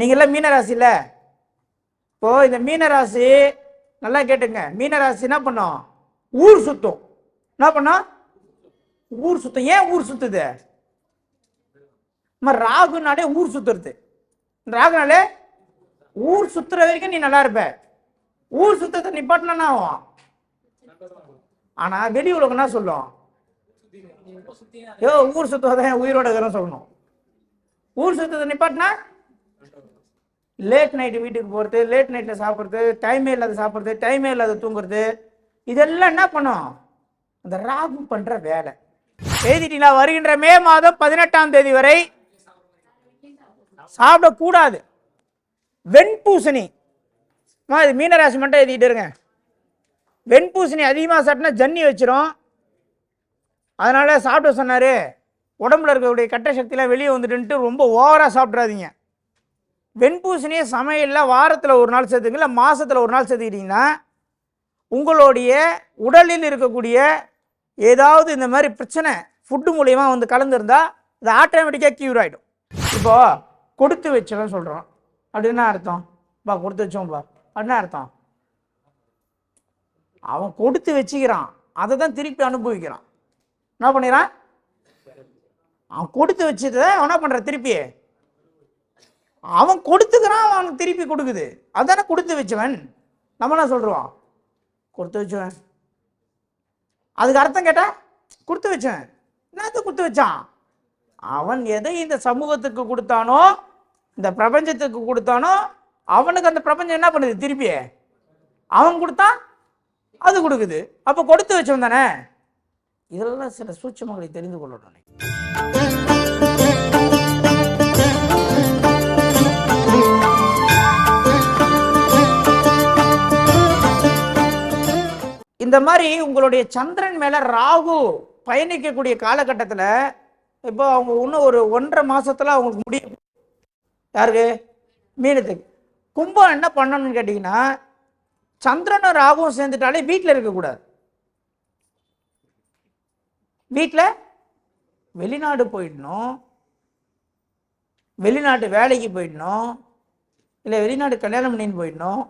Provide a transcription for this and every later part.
நீங்கள்லாம் மீனராசியில் இப்போது இந்த மீனராசி நல்லா கேட்டுங்க. மீனராசி என்ன பண்ணும்? ஊர் சுத்தும். என்ன பண்ணும்? ஊர் சுத்தம். ஏன் ஊர் சுத்துது? நம்ம ராகுனாலே ஊர் சுத்துறது. ராகுனாலே ஊர் சுத்துற வரைக்கும் நீ நல்லா இருப்ப. ஊர் சுத்தத்தை நிப்பாட்டினா ஆகும்? ஆனா வெளி உலகம் என்ன சொல்லும்? ஏ ஊர் சுத்துவதான் உயிரோட இருக்கிறோம் சொல்லணும். ஊர் சுத்தத்தை நிப்பாட்டினா லேட் நைட்டு வீட்டுக்கு போகிறது லேட் நைட்டில் சாப்பிட்றது டைமே இல்லாத சாப்பிட்றது டைமே இல்லாத தூங்குறது இதெல்லாம் என்ன பண்ணும்? அந்த ராகு பண்ணுற வேலை. எழுதிட்டீங்களா? வருகின்ற மே மாதம் பதினெட்டாம் தேதி வரை சாப்பிடக்கூடாது. வெண்பூசணி. அம்மா, இது மீனராசி மட்டும் எழுதிட்டு இருங்க. வெண்பூசணி அதிகமாக சாப்பிட்டா ஜன்னி வச்சிரும். அதனால் சாப்பிட சொன்னார். உடம்புல இருக்கக்கூடிய கட்ட சக்திலாம் வெளியே வந்துட்டுன்ட்டு ரொம்ப ஓவராக சாப்பிட்றாதீங்க வெண்பூசணியை சமையலில் வாரத்தில் ஒரு நாள் சேர்த்துங்க இல்லை மாதத்தில் ஒரு நாள் சேர்த்துக்கிட்டிங்கன்னா உங்களுடைய உடலில் இருக்கக்கூடிய ஏதாவது இந்த மாதிரி பிரச்சனை ஃபுட்டு மூலயமா வந்து கலந்துருந்தால் அது ஆட்டோமேட்டிக்காக க்யூர் ஆகிடும் இப்போ கொடுத்து வச்சவன் சொல்கிறோம் அப்படின்னா அர்த்தம்? பா கொடுத்து வச்சோம்பா அப்படின்னா அர்த்தம்? அவன் கொடுத்து வச்சுக்கிறான். அதை தான் திருப்பி அனுபவிக்கிறான். என்ன பண்ணிடுறான் அவன் கொடுத்து வச்சதை அவன் என்ன பண்ணுறான் திருப்பி அவன் கொடுத்துக்கிறான் அவனுக்கு திருப்பி கொடுக்குது. அதானே கொடுத்து வச்சவன்? நம்ம என்ன சொல்கிறோம் கொடுத்து வச்சவன். அதுக்கு அர்த்தம் கேட்டால் கொடுத்து வச்சவன். என்னத்தை கொடுத்து வச்சான்? அவன் எதை இந்த சமூகத்துக்கு கொடுத்தானோ இந்த பிரபஞ்சத்துக்கு கொடுத்தானோ அவனுக்கு அந்த பிரபஞ்சம் என்ன பண்ணுது திருப்பி? அவன் கொடுத்தான் அது கொடுக்குது. அப்போ கொடுத்து வச்சவன் தானே? இதெல்லாம் சில சூட்சமங்களை தெரிந்து கொள்ளணும் மாதிரி உங்களுடைய சந்திரன் மேலே ராகு பயணிக்கக்கூடிய காலகட்டத்தில் இப்போ அவங்க இன்னும் ஒரு ஒன்றரை மாதத்தில் அவங்களுக்கு முடியும். யாருக்கு? மீனத்துக்கு. கும்பம் என்ன பண்ணணும்னு கேட்டிங்கன்னா சந்திரனும் ராகுவும் சேர்ந்துட்டாலே வீட்டில் இருக்கக்கூடாது வீட்டில் வெளிநாடு போயிடணும். வெளிநாட்டு வேலைக்கு போயிடணும். இல்லை வெளிநாடு கல்யாணம் பண்ணின்னு போயிடணும்.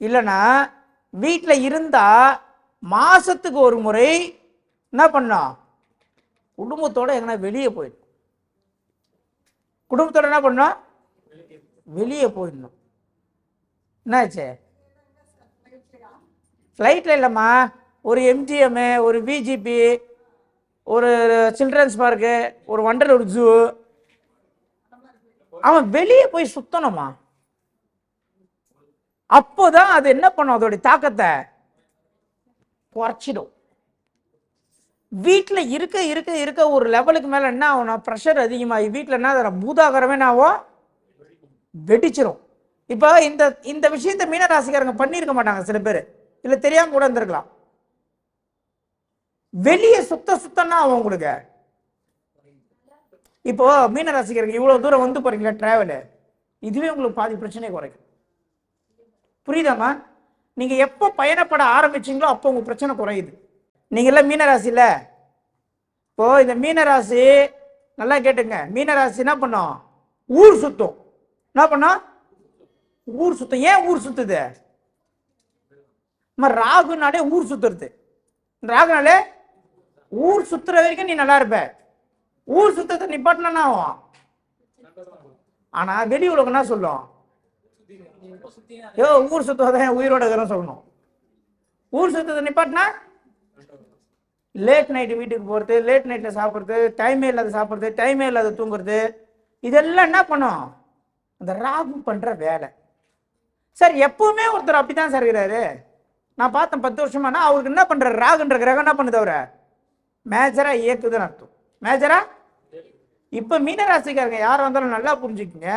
இல்லைன்னா வீட்டில் இருந்தால் மாதத்துக்கு ஒரு முறை என்ன பண்ணோம் குடும்பத்தோடு எங்கன்னா வெளியே போயிடணும். குடும்பத்தோட என்ன பண்ணோம் வெளியே போயிடணும். என்னாச்சு? ஃப்ளைட்டில் இல்லைம்மா. ஒரு எம்ஜிஎம்மு ஒரு பிஜிபி ஒரு சில்ட்ரன்ஸ் பார்க்கு ஒரு வண்டலூர் ஜூ அவன் வெளியே போய் சுத்தணுமா? அப்போதான் அது என்ன பண்ணும்? அதோடைய தாக்கத்தை குறைச்சிடும். வீட்டில் இருக்க இருக்க இருக்க ஒரு லெவலுக்கு மேலே என்ன ஆகும்னா ப்ரெஷர் அதிகமாகி வீட்டில் என்ன அதில் பூதாகரமே என்ன ஆகும்? வெடிச்சிரும். இப்போ இந்த இந்த விஷயத்த மீனராசிக்காரங்க பண்ணியிருக்க மாட்டாங்க சில பேர். இல்லை தெரியாமல் கூட இருந்திருக்கலாம். வெளியே சுத்த சுத்தம்னா ஆகும் உங்களுக்கு. இப்போ மீனராசிக்காரங்க இவ்வளோ தூரம் வந்து போறீங்களா டிராவலு இதுவே உங்களுக்கு பாதி பிரச்சனையை குறைக்கும். புரியுதாம்மா? நீங்க எப்போ பயணப்பட ஆரம்பிச்சீங்களோ அப்போ உங்க பிரச்சனை குறையுது. நீங்க எல்லாம் மீனராசில இப்போ இந்த மீனராசி நல்லா கேட்டுங்க. மீனராசி என்ன பண்ணும்? ஊர் சுத்தம். என்ன பண்ணும்? ஊர் சுத்தம். ஏன் ஊர் சுத்துது? நம்ம ராகுனாலே ஊர் சுத்துறது. ராகுனாலே ஊர் சுத்துற வரைக்கும் நீ நல்லா இருப்ப. ஊர் சுத்தத்தை நிப்பாட்டினா ஆகும்? ஆனா வெளி உலகம் என்ன சொல்லும். யோ ஊர் சுத்துவதான் உயிரோட இருக்கிறோம் சொல்லணும். ஊர் சுத்தத்தை நிப்பாட்டினா? லேட் நைட்டு வீட்டுக்கு போகிறது லேட் நைட்டில் சாப்பிட்றது டைமே இல்லாத சாப்பிட்றது டைமே இல்லாத தூங்குறது. இதெல்லாம் என்ன பண்ணும்? அந்த ராகு பண்ணுற வேலை. சார் எப்பவுமே ஒருத்தர் அப்படி தான் சார் இருக்கிறாரு. நான் பார்த்தேன் பத்து வருஷமானா அவருக்கு என்ன பண்ணுற ராகுன்ற கிரகம் என்ன பண்ணுது அவரை? மேஜராக இயக்குதுன்னு அர்த்தம். மேஜராக இப்போ மீனராசிக்காரங்க யார் வந்தாலும் நல்லா புரிஞ்சுக்குங்க.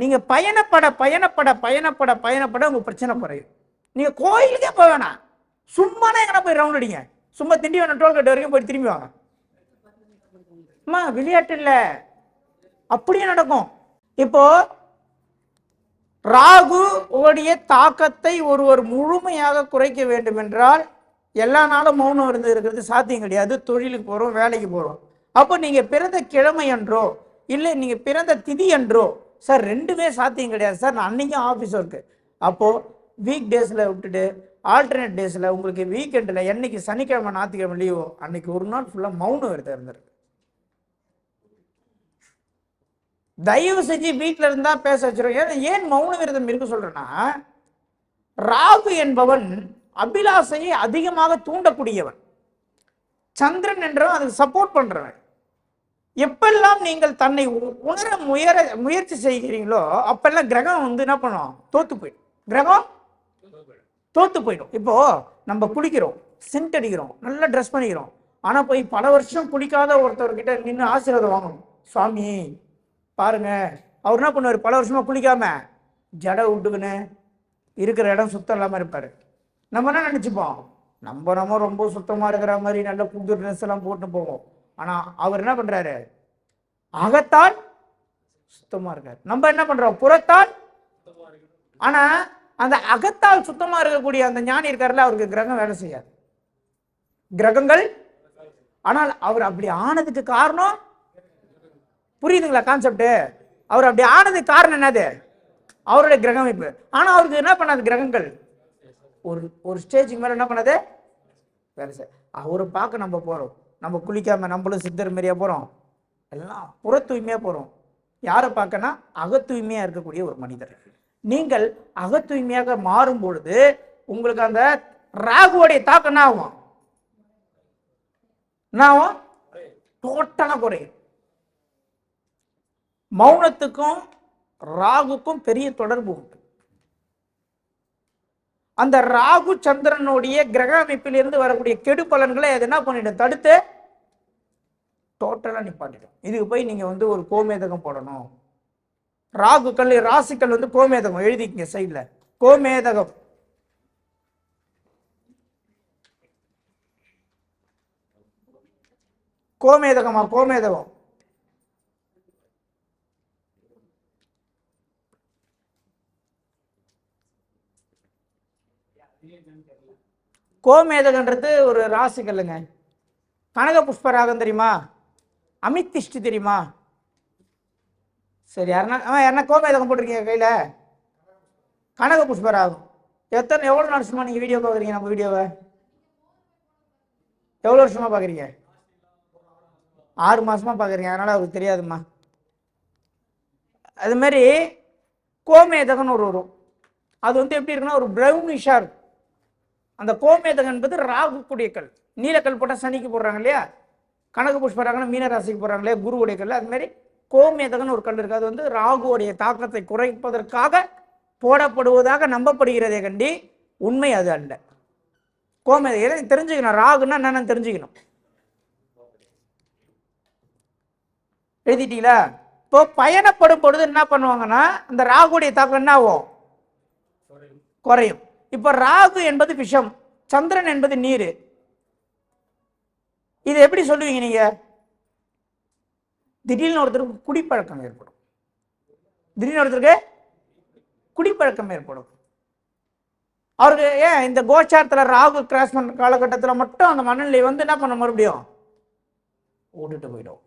நீங்கள் பயணப்பட பயணப்பட பயணப்பட பயணப்பட உங்கள் பிரச்சனை குறையும். நீங்கள் கோயிலுக்கே போக வேணாம். சும்மா எங்கன்னா போய் ரவுண்ட் அடிங்க. சும்மா திண்டிவனம் டோல்கேட் வரைக்கும் போய் திரும்பி வாங்க. அம்மா விளையாட்டு இல்லை. அப்படியே நடக்கும். இப்போ ராகு உடைய தாக்கத்தை ஒருவர் முழுமையாக குறைக்க வேண்டும் என்றால் எல்லா நாளும் மௌனம் இருந்து இருக்கிறது சாத்தியம் கிடையாது. தொழிலுக்கு போகிறோம் வேலைக்கு போகிறோம் அப்போ நீங்கள் பிறந்த கிழமை என்றோ இல்லை நீங்கள் பிறந்த திதி என்றோ சார் ரெண்டுமே சாத்தியம் கிடையாது சார். நான் அன்றைக்கும் ஆஃபீஸ் ஒர்க்கு அப்போது வீக் டேஸில் விட்டுட்டு ஆல்டர்னேட் டேஸில் உங்களுக்கு வீக்கெண்டில் என்னைக்கு சனிக்கிழமை ஞாயிற்றுக்கிழமை லீவோ அன்னைக்கு ஒரு நாள் ஃபுல்லாக மௌனம் விரதம் இருந்திருக்கு தயவு செஞ்சு வீட்டில் இருந்தால் பேச வச்சிருவோம் ஏன் ஏன் மௌன விரதம் இருக்க சொல்கிறேன்னா ராகு என்பவன் அபிலாசையை அதிகமாக தூண்டக்கூடியவன். சந்திரன் என்றவன் அதுக்கு சப்போர்ட் பண்ணுறவன் எப்பெல்லாம் நீங்கள் தன்னை உ- உணர முயற முயற்சி செய்கிறீங்களோ அப்பெல்லாம் கிரகம் வந்து என்ன பண்ணும்? தோத்து போயிடும். கிரகம் தோத்து போயிடும். இப்போ நம்ம குளிக்கிறோம் சென்ட் அடிக்கிறோம் நல்லா ட்ரெஸ் பண்ணிக்கிறோம். ஆனால் போய் பல வருஷம் குளிக்காத ஒருத்தர்கிட்ட நின்று ஆசீர்வாதம் வாங்கணும். சுவாமி பாருங்க. அவர் என்ன பண்ணுவார்? பல வருஷமா குளிக்காம ஜடை விட்டுக்குன்னு இருக்கிற இடம் சுத்தம் இல்லாமல் இருப்பார். நம்ம என்ன நினச்சிப்போம்? நம்ம நம்ம ரொம்ப சுத்தமாக இருக்கிற மாதிரி நல்ல புது ட்ரெஸ் எல்லாம் போட்டு போவோம். ஆனால் அவர் என்ன பண்ணுறாரு அகத்தால் சுத்தமாக இருக்கார். நம்ம என்ன பண்ணுறோம் புறத்தால் ஆனால் அந்த அகத்தால் சுத்தமாக இருக்கக்கூடிய அந்த ஞானி இருக்கார்ல அவருக்கு கிரகம் வேலை செய்யாது. கிரகங்கள்? ஆனால் அவர் அப்படி ஆனதுக்கு காரணம்? புரியுதுங்களா கான்செப்ட் அவர் அப்படி ஆனதுக்கு காரணம் என்னது? அவருடைய கிரகமைப்பு அமைப்பு. அவருக்கு என்ன பண்ணாது கிரகங்கள்? ஒரு ஒரு ஸ்டேஜுக்கு மேலே என்ன பண்ணாது? வேலை செய்ய அவரை பார்க்க நம்ம போகிறோம் நம்ம குளிக்காம நம்மளும் சித்தர் மாரியாக போறோம். எல்லாம் புற தூய்மையா போறோம். யாரை பார்க்கனா அகத்தூய்மையாக இருக்கக்கூடிய ஒரு மனிதர். நீங்கள் அகத்தூய்மையாக மாறும் பொழுது உங்களுக்கு அந்த ராகுவோடைய தாக்கம் என்ன ஆகும்? என்ன ஆகும்? டோட்டலாக குறையும். மௌனத்துக்கும் ராகுக்கும் பெரிய தொடர்பு உண்டு. அந்த ராகு சந்திரனுடைய கிரக அமைப்பிலிருந்து வரக்கூடிய கெடு பலன்களை அது என்ன பண்ணிடும்? தடுத்து டோட்டலாக நிப்பாட்டிடும் இதுக்கு போய் நீங்கள் வந்து ஒரு கோமேதகம் போடணும். ராகுக்கள் ராசிக்கல் வந்து கோமேதகம். எழுதிக்கங்க சைடில் கோமேதகம். கோமேதகமா? கோமேதகம். கோமேதகன்றது ஒரு ராசிக்கல்லுங்க. கனக புஷ்பராகம் தெரியுமா? அமித்திஷ்டி தெரியுமா? சரி யாருன்னா ஆ யாருன்னா கோமேதகம் போட்டிருக்கீங்க கையில். கனக புஷ்பராகும் எத்தனை எவ்வளோ வருஷமா நீங்கள் வீடியோ பார்க்குறீங்க நம்ம வீடியோவை எவ்வளோ வருஷமா பார்க்குறீங்க? ஆறு மாதமாக பார்க்குறீங்க அதனால் அவருக்கு தெரியாதும்மா. அதுமாரி கோமேதகன் ஒரு வரும். அது வந்து எப்படி இருக்குன்னா ஒரு ப்ரௌனிஷாக இருக்கும். அந்த கோமேதகன் என்பது ராகுக்குடைய கல் நீலக்கல் போட்டால் சனிக்கு போடுறாங்க இல்லையா? கனக புஷ்பராகனா மீன ராசிக்கு போகிறாங்களே குருவுடைய கல் அது மாதிரி கோமேதகன்னு ஒரு கல் இருக்குது அது வந்து ராகுவுடைய தாக்கத்தை குறைப்பதற்காக போடப்படுவதாக நம்பப்படுகிறதே கண்டி உண்மை அது அல்ல. கோமேதகம் எதை தெரிஞ்சுக்கணும்? ராகுன்னா என்னென்னு தெரிஞ்சுக்கணும். எழுதிட்டீங்களா? இப்போ பயணப்படும் பொழுது என்ன பண்ணுவாங்கன்னா அந்த ராகுடைய தாக்கம் என்ன ஆகும்? குறையும். இப்போ ராகு என்பது விஷம் சந்திரன் என்பது நீர். இது எப்படி சொல்லுவீங்க நீங்க? திடீர்னு ஒருத்தருக்கு குடிப்பழக்கம் ஏற்படும். திடீர்னு ஒருத்தருக்கு குடிப்பழக்கம் ஏற்படும். அவருக்கு ஏன் இந்த கோச்சாரத்தில் ராகு கிராஸ் பண்ண காலகட்டத்தில் மட்டும் அந்த மனநிலை வந்து என்ன பண்ண மறுபடியும்? ஓட்டுட்டு போயிடும்.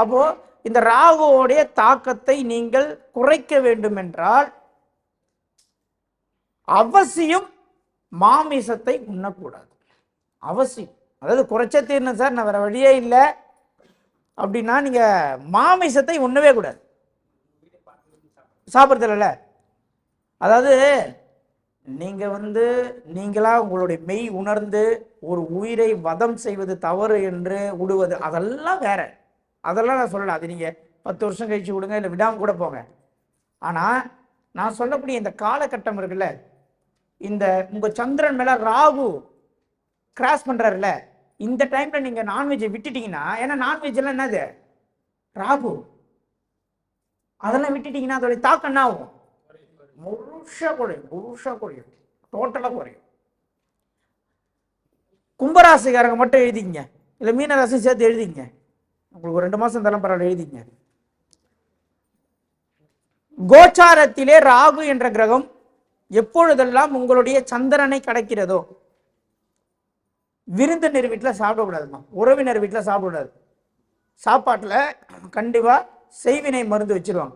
அப்போ இந்த ராகுவோடைய தாக்கத்தை நீங்கள் குறைக்க வேண்டும் என்றால் அவசியம் மாமிசத்தை உண்ணக்கூடாது. அவசியம். அதாவது குறைச்ச தீரணும் சார் நான் வேற வழியே இல்லை. அப்படின்னா நீங்க மாமிசத்தை உண்ணவே கூடாது. சாப்பிட்றதில்ல அதாவது நீங்க வந்து நீங்களா உங்களுடைய மெய் உணர்ந்து ஒரு உயிரை வதம் செய்வது தவறு என்று விடுவது அதெல்லாம் வேற. அதெல்லாம் நான் சொல்லலை. அது நீங்க பத்து வருஷம் கழிச்சு விடுங்க இல்லை விடாம கூட போங்க. ஆனா நான் சொல்லக்கூடிய இந்த காலகட்டம் இருக்குல்ல இந்த உங்க சந்திரன் மேல ராகு கிராஸ் பண்றாருல்ல இந்த டைமில் நீங்கள் நான்வெஜ்ஜை விட்டுட்டீங்கன்னா ஏன்னா நான்வெஜ் எல்லாம் என்னது? ராகு. அதெல்லாம் விட்டுட்டீங்கன்னா அதோடைய தாக்கம் என்ன ஆகும்? முருஷா குறையும் முருஷா குறையும். டோட்டலாக குறையும். கும்பராசிக்காரங்க மட்டும் எழுதிங்க இல்லை மீனராசி சேர்த்து எழுதிங்க உங்களுக்கு ஒரு ரெண்டு மாதம் தரம் பரவாயில்ல எழுதிங்க கோச்சாரத்திலே ராகு என்ற கிரகம் எப்பொழுதெல்லாம் உங்களுடைய சந்திரனை கடக்கிறதோ விருந்தினர் வீட்டில் சாப்பிடக்கூடாதுமா. உறவினர் வீட்டில் சாப்பிடக்கூடாது. சாப்பாட்டில் கண்டிப்பாக செய்வினை மருந்து வச்சிருவாங்க.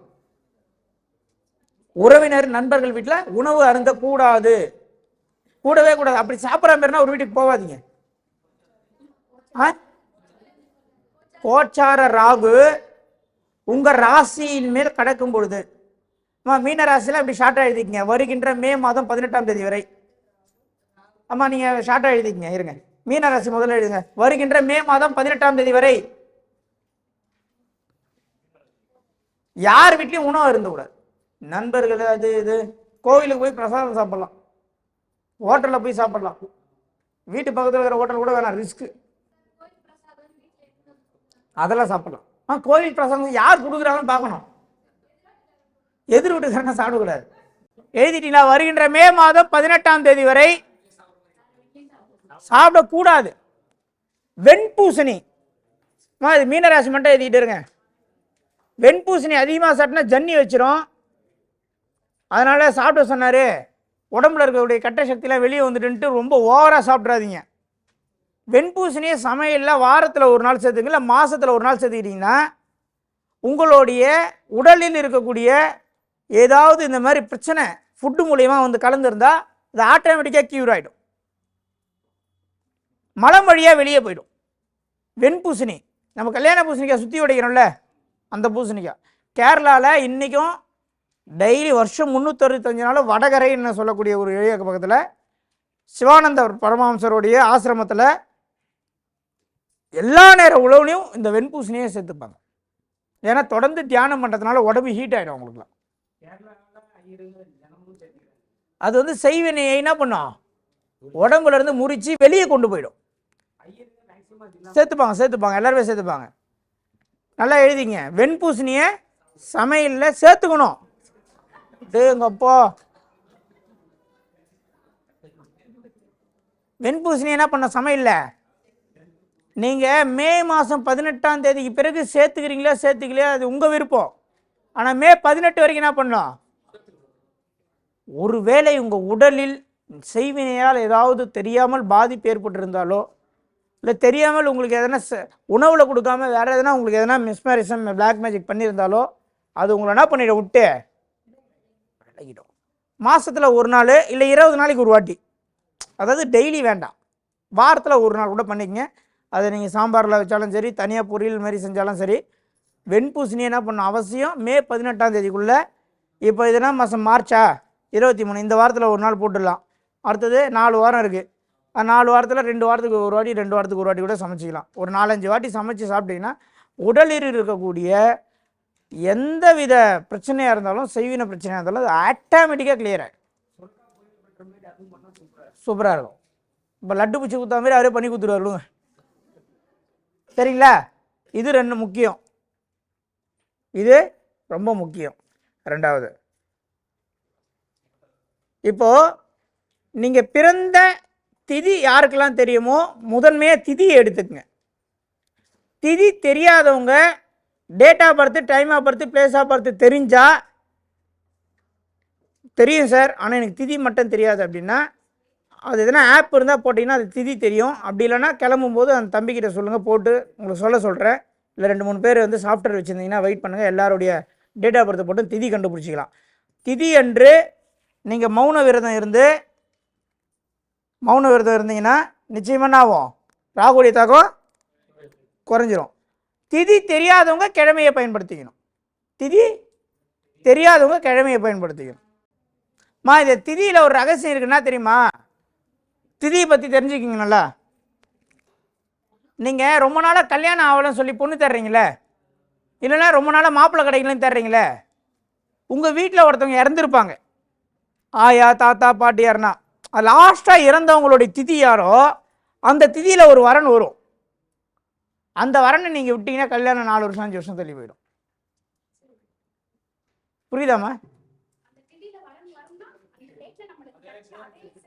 உறவினர் நண்பர்கள் வீட்டில் உணவு அருந்த கூடாது கூடவே கூடாது. அப்படி சாப்பிட்ற மாதிரினா ஒரு வீட்டுக்கு போகாதீங்க ஆ? கோச்சார ராகு உங்கள் ராசியின் மேல் கடக்கும் பொழுது. அம்மா மீன ராசியில் அப்படி ஷார்ட்டாக எழுதிக்கங்க. வருகின்ற மே மாதம் பதினெட்டாம் தேதி வரை. அம்மா நீங்கள் ஷார்ட்டாக எழுதிக்கங்க. இருங்க. மீனராசி முதல்ல எழுதுங்க. வருகின்ற மே மாதம் பதினெட்டாம் தேதி வரை யார் வீட்லயும் உணவு இருந்தக்கூடாது நண்பர்கள் அது இது. கோவிலுக்கு போய் பிரசாதம் சாப்பிடலாம். ஹோட்டலில் போய் சாப்பிடலாம். வீட்டு பக்கத்தில் இருக்கிற ஹோட்டல் கூட வேணாம். ரிஸ்க்கு அதெல்லாம் சாப்பிடலாம். ஆ கோவில் பிரசாதம் யார் கொடுக்குறாங்கன்னு பார்க்கணும். எதிர் வீட்டுக்காரங்க சாப்பிடக்கூடாது. எழுதிட்டீங்களா? வருகின்ற மே மாதம் பதினெட்டாம் தேதி வரை சாப்பிடக்கூடாது. வெண்பூசணி. அம்மா, இது மீனராசி மட்டும் எழுதிட்டு இருங்க. வெண்பூசணி அதிகமாக சாப்பிட்டா ஜன்னி வச்சிரும். அதனால் சாப்பிட சொன்னார் உடம்புல இருக்கக்கூடிய கெட்ட சக்தியெலாம் வெளியே வந்துட்டுன்ட்டு ரொம்ப ஓவராக சாப்பிட்றாதீங்க வெண்பூசணியை சமையலில் வாரத்தில் ஒரு நாள் சேர்த்துங்க இல்லை மாதத்தில் ஒரு நாள் சேர்த்துக்கிட்டிங்கன்னா உங்களுடைய உடலில் இருக்கக்கூடிய ஏதாவது இந்த மாதிரி பிரச்சனை ஃபுட்டு மூலியமா வந்து கலந்துருந்தால் அது ஆட்டோமேட்டிக்காக க்யூர் ஆகிடும் மலம் வழியாக வெளியே போயிடும். வெண்பூசணி நம்ம கல்யாண பூசணிக்காய் சுற்றி உடைக்கிறோம்ல அந்த பூசணிக்காய். கேரளாவில் இன்றைக்கும் டெய்லி வருஷம் முந்நூற்றறுபத்தஞ்சு நாள் வடகரைன்னு சொல்லக்கூடிய ஒரு ஏரியா பக்கத்தில் சிவானந்த பரமஹம்சருடைய ஆசிரமத்தில் எல்லா நேர உழவுலையும் இந்த வெண்பூசணியை சேர்த்துப்பாங்க. ஏன்னா தொடர்ந்து தியானம் பண்ணுறதுனால உடம்பு ஹீட் ஆகிடும் அவங்களுக்குலாம். அது வந்து செய்வினையை என்ன பண்ணும். உடம்புலேருந்து முறித்து வெளியே கொண்டு போயிடும். சேர்த்துப்பாங்க சேர்த்துப்பாங்க. எல்லாருமே சேர்த்துப்பாங்க. நல்லா எழுதிங்க. வெண்பூசணியை சமையலில் சேர்த்துக்கணும். டேங்கப்போ வெண்பூசணி என்ன பண்ண சமையலில்? நீங்கள் மே மாதம் பதினெட்டாம் தேதிக்கு பிறகு சேர்த்துக்கிறீங்களா சேர்த்துக்கலையா? அது உங்கள் விருப்பம். ஆனால் மே பதினெட்டு வரைக்கும் என்ன பண்ணலாம் ஒருவேளை உங்கள் உடலில் செய்வினையால் ஏதாவது தெரியாமல் பாதிப்பு ஏற்பட்டிருந்தாலோ இல்லை தெரியாமல் உங்களுக்கு எதனா ச- உணவில் கொடுக்காம வேறு எதனா உங்களுக்கு எதனா மிஸ்மரிசம் பிளாக் மேஜிக் பண்ணியிருந்தாலோ அது உங்களை என்ன பண்ணிட விட்டு. விலகிடும். மாதத்தில் ஒரு நாள் இல்லை இருபது நாளைக்கு ஒரு வாட்டி. அதாவது டெய்லி வேண்டாம். வாரத்தில் ஒரு நாள் கூட பண்ணிக்கங்க. அதை நீங்கள் சாம்பாரில் வச்சாலும் சரி தனியாக பொரியல் மாதிரி செஞ்சாலும் சரி வெண்பூசணி என்ன பண்ண அவசியம்? மே பதினெட்டாம் தேதிக்குள்ளே இப்போ இதுனா மாதம் மார்ச்சா? இருபத்தி மூணு. இந்த வாரத்தில் ஒரு நாள் போட்டுடலாம். அடுத்தது நாலு வாரம் இருக்குது நாலு வாரத்தில் ரெண்டு வாரத்துக்கு ஒரு வாட்டி ரெண்டு வாரத்துக்கு ஒரு வாட்டி கூட சமைச்சிக்கலாம். ஒரு நாலஞ்சு வாட்டி சமைச்சு சாப்பிட்டீங்கன்னா உடலில் இருக்கக்கூடிய எந்த வித பிரச்சனையாக இருந்தாலும் செய்வின பிரச்சனையாக இருந்தாலும் அது ஆட்டோமேட்டிக்காக கிளியர் ஆகிடும் சூப்பராக இருக்கும். இப்போ லட்டு பிடிச்சி கொடுத்தா மாதிரி அவரே பண்ணி கொடுத்துருவாருங்க சரிங்களா? இது ரெண்டு முக்கியம். இது ரொம்ப முக்கியம். ரெண்டாவது. இப்போது நீங்கள் பிறந்த திதி யாருக்கெல்லாம் தெரியுமோ முதன்மையாக திதியை எடுத்துக்கங்க. திதி தெரியாதவங்க date of birth time of birth place of birth தெரிஞ்சா தெரியும் சார் ஆனால் எனக்கு திதி மட்டும் தெரியாது அப்படின்னா அது எதனா ஆப் இருந்தால் போட்டிங்கன்னா அது திதி தெரியும். அப்படி இல்லைன்னா கிளம்பும்போது அந்த தம்பிக்கிட்ட சொல்லுங்கள் போட்டு உங்களுக்கு சொல்ல சொல்கிறேன் இல்லை ரெண்டு மூணு பேர் வந்து சாஃப்ட்வேர் வச்சுருந்தீங்கன்னா வெயிட் பண்ணுங்கள் எல்லாருடைய டேட் ஆஃப் பர்த் போட்டு திதி கண்டுபிடிச்சிக்கலாம். திதி அன்று நீங்கள் மௌன விரதம் இருந்து மௌன விரதம் இருந்தீங்கன்னா நிச்சயமாக என்ன ஆகும்? ராகுடைய தாக்கம் குறைஞ்சிரும். திதி தெரியாதவங்க கிழமையை பயன்படுத்திக்கணும். திதி தெரியாதவங்க கிழமையை பயன்படுத்திக்கணும். மா இந்த திதியில் ஒரு ரகசியம் இருக்குன்னா தெரியுமா? திதியை பற்றி தெரிஞ்சுக்கிங்க நல்லா நீங்கள் ரொம்ப நாளாக கல்யாணம் ஆகலன்னு சொல்லி பொண்ணு தர்றீங்களே இல்லைன்னா ரொம்ப நாளாக மாப்பிள்ளை கடைகளும் தர்றீங்களே உங்கள் வீட்டில் ஒருத்தவங்க இறந்துருப்பாங்க. ஆயா தாத்தா பாட்டி யாருன்னா லாஸ்ட்டாக இறந்தவங்களுடைய திதி யாரோ அந்த திதியில் ஒரு வரன் வரும். அந்த வரனை நீங்கள் விட்டீங்கன்னா கல்யாணம் நாலு வருஷம் அஞ்சு வருஷம் தள்ளி போயிடும். புரியுதாம்மா?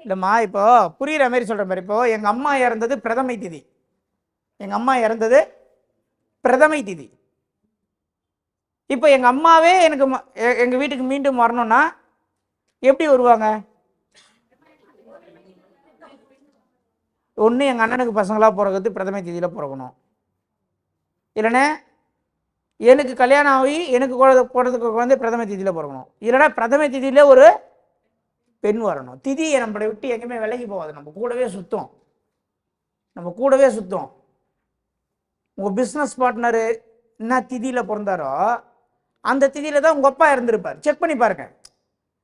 இல்லைம்மா இப்போ புரிகிற மாதிரி சொல்கிற மாதிரி இப்போ எங்கள் அம்மா இறந்தது பிரதமை திதி. எங்கள் அம்மா இறந்தது பிரதமை திதி. இப்போ எங்கள் அம்மாவே எனக்கு எங்கள் வீட்டுக்கு மீண்டும் வரணும்னா எப்படி வருவாங்க? ஒன்று எங்கள் அண்ணனுக்கு பசங்களாக பிறகுறது பிரதம தேதியில் பிறக்கணும். இல்லைன்னா எனக்கு கல்யாணம் ஆகி எனக்கு குழந்தை போடுறதுக்கு குழந்தை பிரதம திதியில் பிறக்கணும். இல்லைன்னா பிரதம திதியில் ஒரு பெண் வரணும். திதி நம்மளை விட்டு எங்கேயுமே விலகி போகாது. நம்ம கூடவே சுத்தம். நம்ம கூடவே சுத்தம். உங்கள் பிஸ்னஸ் பார்ட்னரு என்ன திதியில் பிறந்தாரோ அந்த திதியில் தான் உங்கள் அப்பா இறந்துருப்பார். செக் பண்ணி பாருங்க.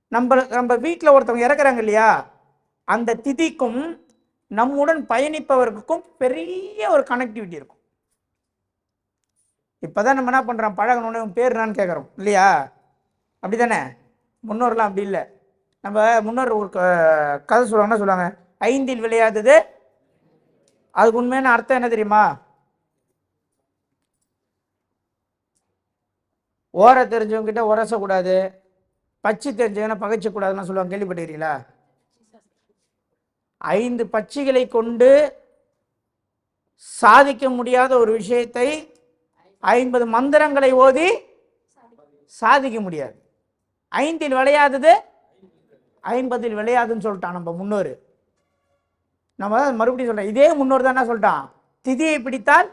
நம்ம நம்ம வீட்டில் ஒருத்தவங்க இறக்குறாங்க இல்லையா? அந்த திதிக்கும் நம்முடன் பயணிப்பவருக்கும் பெரிய ஒரு கனெக்டிவிட்டி இருக்கும். இப்போதான் நம்ம என்ன பண்ணுறோம் பழகணுன்னு உன் பேர் என்னான்னு கேட்குறோம் இல்லையா? அப்படி தானே முன்னோர்லாம் அப்படி இல்லை. நம்ம முன்னோர் ஒரு கதை சொல்லுவாங்கன்னா சொல்லுவாங்க? ஐந்தில் விளையாதது. அதுக்கு உண்மையான அர்த்தம் என்ன தெரியுமா? ஓர தெரிஞ்சவங்ககிட்ட உரசக்கூடாது. பச்சை தெரிஞ்சவங்கன்னா பகைச்சக்கூடாதுன்னு சொல்லுவாங்க. கேள்விப்பட்டிருக்கீங்களா? ஐந்து பட்சிகளை கொண்டு சாதிக்க முடியாத ஒரு விஷயத்தை ஐம்பது மந்திரங்களை ஓதி சாதிக்க முடியாது. ஐந்தில் விளையாதது ஐம்பதில் விளையாதுன்னு சொல்லிட்டான் நம்ம முன்னோர். நம்ம தான் மறுபடியும் சொல்கிறோம் இதே முன்னோர் தான் என்ன சொல்லிட்டான்? திதியை பிடித்தால்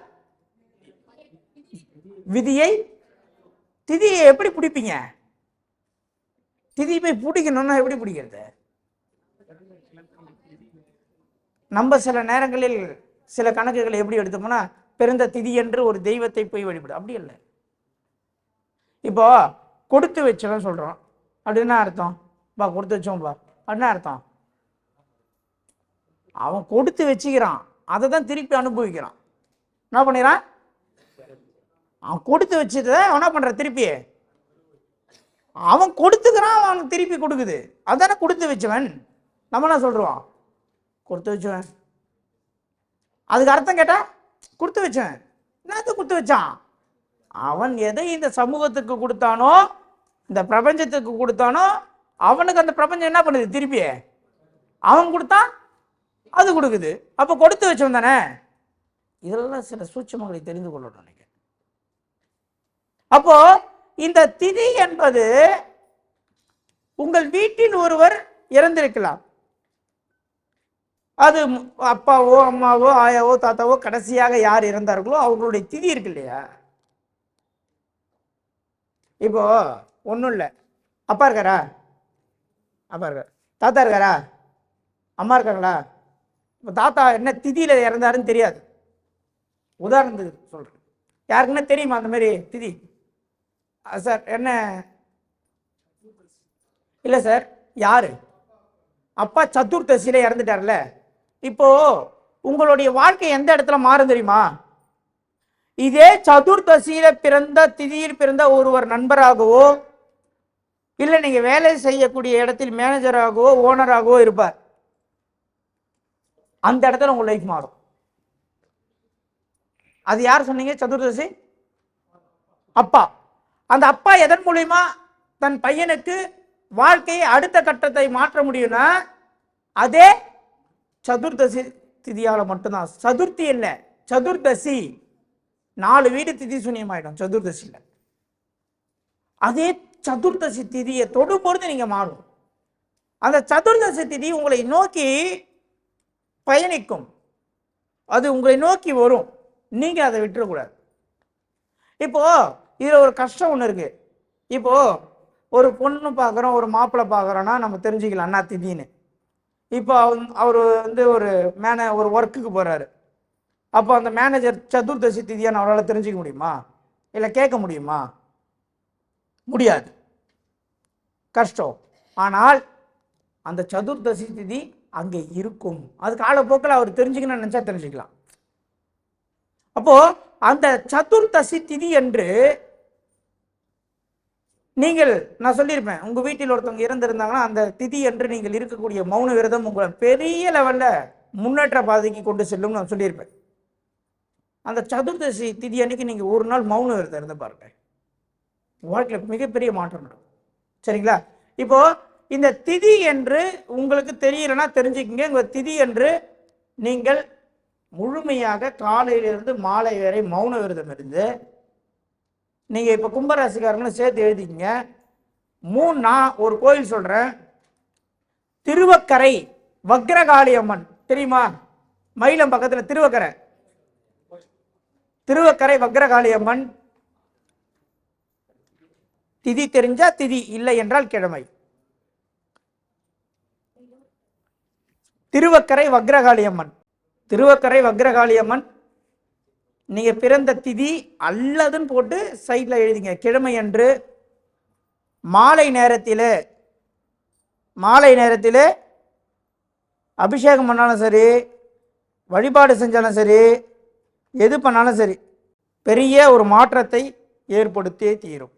விதியை திதியை எப்படி பிடிப்பீங்க? திதியை போய் பிடிக்கணும்னா எப்படி பிடிக்கிறது? நம்ம சில நேரங்களில் சில கணக்குகளை எப்படி எடுத்தோம்னா பிறந்த திதி என்று ஒரு தெய்வத்தை போய் வழிபடும் அப்படி இல்லை. இப்போ கொடுத்து வச்சவன் சொல்றோம் அப்படின்னா அர்த்தம்? பா கொடுத்து வச்சோம்பா அப்படின்னா அர்த்தம்? அவன் கொடுத்து வச்சுக்கிறான். அதை தான் திருப்பி அனுபவிக்கிறான். என்ன பண்ணிடுறான் அவன் கொடுத்து வச்சதை அவன் என்ன பண்ணுற திருப்பி? அவன் கொடுத்துக்கிறான் அவனுக்கு திருப்பி கொடுக்குது. அதானே கொடுத்து வச்சவன். நம்ம என்ன சொல்கிறோம் கொடுத்து வச்சவன். அதுக்கு அர்த்தம் கேட்டா கொடுத்து வச்சேன் என்னத்த கொடுத்து வச்சான்? அவன் எதை இந்த சமூகத்துக்கு கொடுத்தானோ இந்த பிரபஞ்சத்துக்கு கொடுத்தானோ அவனுக்கு அந்த பிரபஞ்சம் என்ன பண்ணுது திருப்பியே? அவன் கொடுத்தான் அது கொடுக்குது. அப்போ கொடுத்து வச்சவன் தானே? இதெல்லாம் சில சூட்சமங்களை தெரிந்து கொள்ளணும் நீங்க அப்போ இந்த திதி என்பது உங்கள் வீட்டில் ஒருவர் இறந்திருக்கலாம். அது அப்பாவோ அம்மாவோ ஆயாவோ தாத்தாவோ கடைசியாக யார் இறந்தார்களோ அவங்களுடைய திதி இருக்கு இல்லையா? இப்போ ஒன்றும் இல்லை. அப்பா இருக்காரா? அப்பா இருக்கார். தாத்தா இருக்காரா? அம்மா இருக்காங்களா? இப்போ தாத்தா என்ன திதியில் இறந்தாருன்னு தெரியாது. உதாரணத்துக்கு சொல்கிறேன் யாருக்குன்னா தெரியுமா அந்த மாதிரி திதி? சார் என்ன? இல்லை சார் யார்? அப்பா சதுர்த்தசியில இறந்துட்டார்ல. இப்போ உங்களுடைய வாழ்க்கை எந்த இடத்துல மாறும் தெரியுமா? இதே சதுர்தசியில பிறந்த திதியில் பிறந்த ஒருவர் நண்பராகவோ இல்லை நீங்க வேலை செய்யக்கூடிய இடத்தில் மேனேஜராகவோ ஓனராகவோ இருப்பார். அந்த இடத்துல உங்க லைஃப் மாறும். அது யார் சொன்னீங்க? சதுர்தசி? அப்பா. அந்த அப்பா எதன் மூலியமா தன் பையனுக்கு வாழ்க்கையை அடுத்த கட்டத்தை மாற்ற முடியும்னா அதே சதுர்தசி திதியால் மட்டும்தான். சதுர்த்தி இல்லை சதுர்தசி. நாலு வீடு திதி சூன்யமாயிடும் சதுர்தசியில். அதே சதுர்தசி திதியை தொடும்பொழுது நீங்கள் மாறும். அந்த சதுர்தசி திதி உங்களை நோக்கி பயணிக்கும். அது உங்களை நோக்கி வரும். நீங்கள் அதை விட்டுறக்கூடாது. இப்போ இதில் ஒரு கஷ்டம் ஒன்று இருக்குது இப்போ ஒரு பொண்ணு பார்க்குறோம் ஒரு மாப்பிள்ளை பார்க்குறோன்னா நம்ம தெரிஞ்சுக்கலாம் அண்ணா திதின்னு. இப்போ அவர் வந்து ஒரு மேன ஒரு ஒர்க்குக்கு போகிறாரு அப்போ அந்த மேனேஜர் சதுர்தசி திதியான்னு அவரால் தெரிஞ்சுக்க முடியுமா? இல்லை கேட்க முடியுமா? முடியாது. கஷ்டம். ஆனால் அந்த சதுர்தசி திதி அங்கே இருக்கும். அது காலப்போக்கில் அவர் தெரிஞ்சுக்கணும்னு நினச்சா தெரிஞ்சுக்கலாம். அப்போது அந்த சதுர்தசி திதி என்று நீங்கள் நான் சொல்லியிருப்பேன் உங்கள் வீட்டில் ஒருத்தவங்க இறந்திருந்தாங்கன்னா அந்த திதி என்று நீங்கள் இருக்கக்கூடிய மௌன விரதம் உங்களை பெரிய லெவலில் முன்னேற்ற பாதைக்கு கொண்டு செல்லும் நான் சொல்லியிருப்பேன். அந்த சதுர்தசி திதி அன்னைக்கு நீங்கள் ஒரு நாள் மௌன விரதம் இருந்து பாருங்க. வாழ்க்கையில் மிகப்பெரிய மாற்றம் நடக்கும். சரிங்களா? இப்போ இந்த திதி என்று உங்களுக்கு தெரியலன்னா தெரிஞ்சுக்கங்க. உங்கள் திதி என்று நீங்கள் முழுமையாக காலையிலிருந்து மாலை வரை மௌன விரதம் இருந்து நீங்கள் இப்போ கும்பராசிக்காரங்களும் சேர்த்து எழுதிக்கிங்க. மூணு நான் ஒரு கோயில் சொல்கிறேன் திருவக்கரை வக்ரகாளியம்மன். தெரியுமா? மயிலம் பக்கத்தில் திருவக்கரை. திருவக்கரை வக்ரகாளியம்மன். திதி தெரிஞ்சா திதி இல்லை என்றால் கிழமை. திருவக்கரை வக்ரகாளியம்மன். திருவக்கரை வக்ரகாளியம்மன். நீங்கள் பிறந்த திதி அல்லதுன்னு போட்டு சைட்ல எழுதிங்க. கிழமை அன்று மாலை நேரத்தில் மாலை நேரத்தில் அபிஷேகம் பண்ணாலும் சரி வழிபாடு செஞ்சாலும் சரி எது பண்ணாலும் சரி பெரிய ஒரு மாற்றத்தை ஏற்படுத்தியே தீரும்.